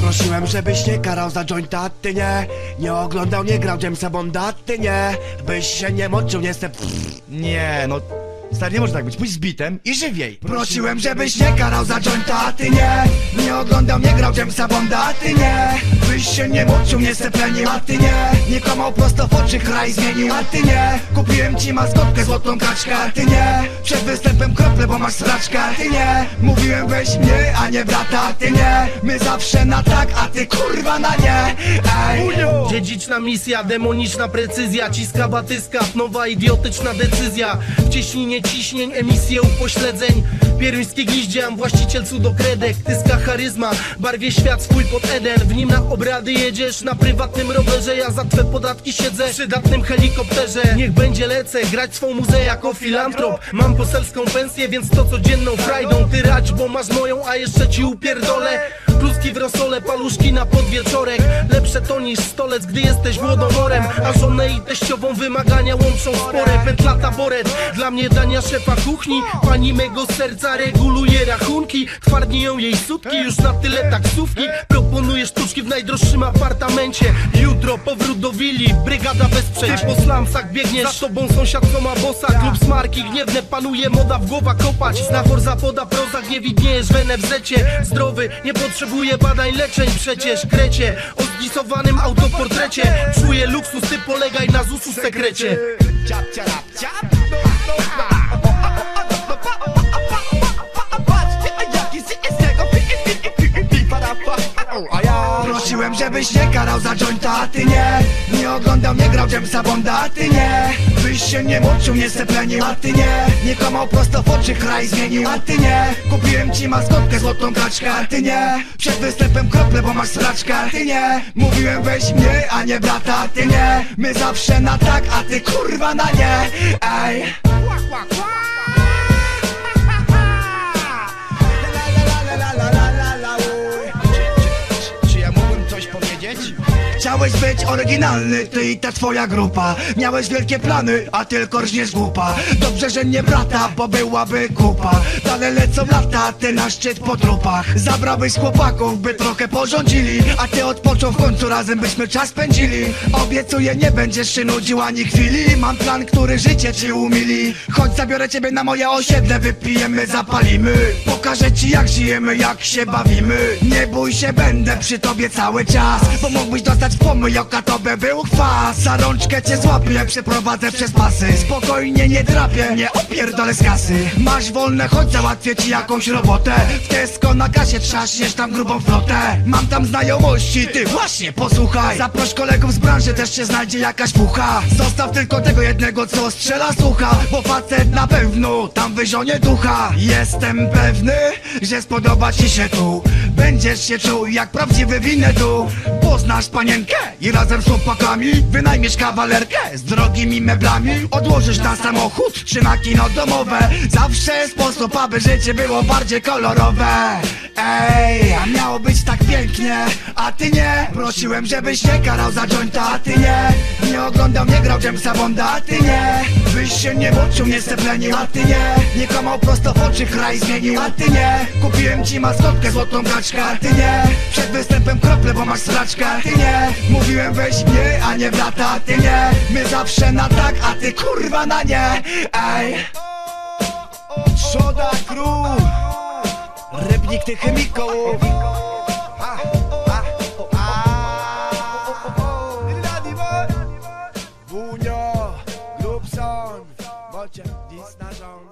Prosiłem, żebyś nie karał za jointa, ty nie. Nie oglądał, nie grał Jamesa Bonda, ty nie. Byś się nie moczył, nie se... Nie, no... Stary, nie może tak być. Pójdź z bitem i żywiej. Prosiłem, żebyś nie karał za jointa, ty nie. Nie oglądał, nie grał Jamesa Bonda, ty nie. Byś się nie moczył, nie seplenił, a ty nie. Nie komał prosto w oczy, kraj zmienił, a ty nie. Kupiłem ci maskotkę, złotą kaczkę, a ty nie. Przed występem krople, bo masz straczkę, a ty nie. Mówiłem weź mnie, a nie brata, a ty nie. My zawsze na tak, a ty kurwa na nie. Ej. Dziedziczna misja, demoniczna precyzja Ciska batyskaw, nowa idiotyczna decyzja. W ciśnień, emisję upośledzeń. Pieruńskie gwiździam, właściciel cudokredek Tyska charyzma, barwie świat swój pod Eden. W nim na obrady jedziesz, na prywatnym rowerze. Ja za twe podatki siedzę, w przydatnym helikopterze. Niech będzie lecę, grać swą muzę jako filantrop. Mam poselską pensję, więc to codzienną frajdą. Ty rać, bo masz moją, a jeszcze ci upierdolę Kluski w rosole, paluszki na podwieczorek. Lepsze to niż stolec, gdy jesteś głodomorem A żonę i teściową wymagania łączą spore. Pętla taboret, dla mnie dania szefa kuchni. Pani mego serca reguluje rachunki. Twardnieją jej sutki, już na tyle taksówki najdroższym apartamencie. Jutro powrót do willi, brygada wesprzeć Ty po slumsach biegniesz, za tobą sąsiad co ma bossa. Klub smarki, gniewne panuje moda w głowa kopać. Znachor zapoda proza, nie widniejesz w NFZ-cie Zdrowy, nie potrzebuje badań leczeń przecież Krecie, o zdisowanym autoportrecie. Czuję luksus, ty polegaj na ZUS-u sekrecie. Ciap, ciarap, ciap. Prosiłem, żebyś nie karał za jointa, a ty nie. Nie oglądał, nie grał Jamesa Bonda, a ty nie. Byś się nie moczył, nie seplenił, a ty nie. Nie komał prosto w oczy, kraj zmienił, a ty nie. Kupiłem ci maskotkę, złotą kaczkę, a ty nie. Przed występem krople, bo masz straczkę, a ty nie. Mówiłem weź mnie, a nie brata, a ty nie. My zawsze na tak, a ty kurwa na nie. Ej Chciałeś być oryginalny, ty i ta twoja grupa. Miałeś wielkie plany, a tylko rżniesz głupa Dobrze, że nie brata, bo byłaby kupa. Dalej lecą lata, ty na szczyt po trupach. Zabrałbyś chłopaków, by trochę porządzili A ty odpoczął w końcu, razem byśmy czas spędzili. Obiecuję, nie będziesz się nudził ani chwili. Mam plan, który życie ci umili. Chodź, zabiorę ciebie na moje osiedle, wypijemy, zapalimy. Pokażę ci jak żyjemy, jak się bawimy. Nie bój się, będę przy tobie cały czas Bo mógłbyś dostać pomyj, oka to by był kwas. Za rączkę cię złapię, przeprowadzę przez pasy. Spokojnie nie drapię, nie opierdolę z kasy. Masz wolne, chodź załatwię ci jakąś robotę. W Tesco na kasie trzaśniesz tam grubą flotę. Mam tam znajomości, ty właśnie posłuchaj. Zaproś kolegów z branży, też się znajdzie jakaś pucha. Zostaw tylko tego jednego, co strzela słucha Bo facet na pewno tam wyzionie ducha. Jestem pewny, że spodoba ci się tu Będziesz się czuł jak prawdziwy winetu Poznasz panienkę i razem z chłopakami Wynajmiesz kawalerkę z drogimi meblami. Odłożysz na samochód czy na kino domowe. Zawsze sposób, aby życie było bardziej kolorowe. Ej, a miało być tak pięknie A ty nie? Prosiłem, żebyś nie karał za jointa A ty nie. Nie oglądał, nie grał Jamesa Bonda A ty nie Byś się nie moczył, nie seplenił A ty nie. Nie komał prosto w oczy, kraj zmienił A ty nie. Kupiłem ci maskotkę, złotą kaczkę A ty nie. Przed występem krople, bo masz straczkę A ty nie. Mówiłem weź mnie, a nie brata A ty nie. My zawsze na tak, a ty kurwa na nie. Ej. Trzoda crew! Rybnik tych chemików Check this not round.